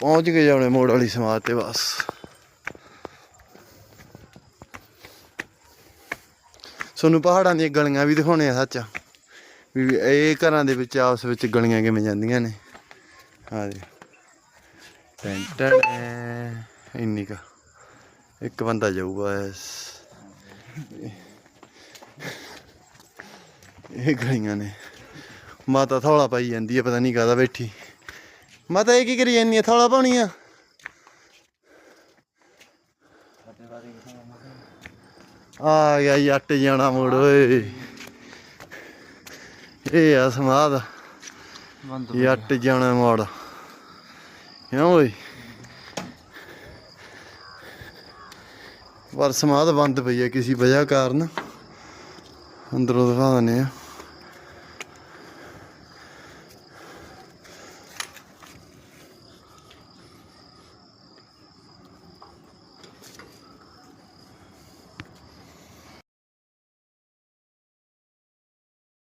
ਪਹੁੰਚ ਗਏ ਜਾਣੇ ਮੋੜ ਵਾਲੀ ਸਮਾਧ ਤੇ ਬਸ। ਤੁਹਾਨੂੰ ਪਹਾੜਾਂ ਦੀਆਂ ਗਲੀਆਂ ਵੀ ਦਿਖਾਉਣੇ ਆ ਸੱਚ। ਵੀ ਇਹ ਘਰਾਂ ਦੇ ਵਿੱਚ, ਆਪਸ ਵਿੱਚ ਗਲੀਆਂ ਕਿਵੇਂ ਜਾਂਦੀਆਂ ਨੇ। ਹਾਂ ਜੀ। ਟੈਂਟਨ ਇੰਨੀ ਕਾ। ਇੱਕ ਬੰਦਾ ਜਾਊਗਾ ਇਸ। ਇਹ ਗਲੀਆਂ ਨੇ। ਮਾਤਾ ਥੌਲਾ ਪਾਈ ਜਾਂਦੀ ਹੈ ਪਤਾ ਨਹੀਂ ਕਾਹਦਾ ਬੈਠੀ। ਮਾਤਾ ਇਹ ਕੀ ਕਰੀ ਜਾਂਦੀ ਹੈ ਥੌਲਾ ਪਾਉਣੀ ਆ ਆ ਗਿਆ ਜੱਟ ਜਾਣਾ ਮੋੜ ਓਏ। ਇਹ ਆ ਸਮਾਦ ਜੱਟ ਜਾਣਾ ਮੋੜ। ਕਿਉਂ ਓਏ? ਪਰ ਸਮਾਦ ਬੰਦ ਪਈ ਹੈ ਕਿਸੇ ਵਜ੍ਹਾ ਕਾਰਨ। ਅੰਦਰੋਂ ਦਿਖਾ ਦਿੰਦੇ ਆ।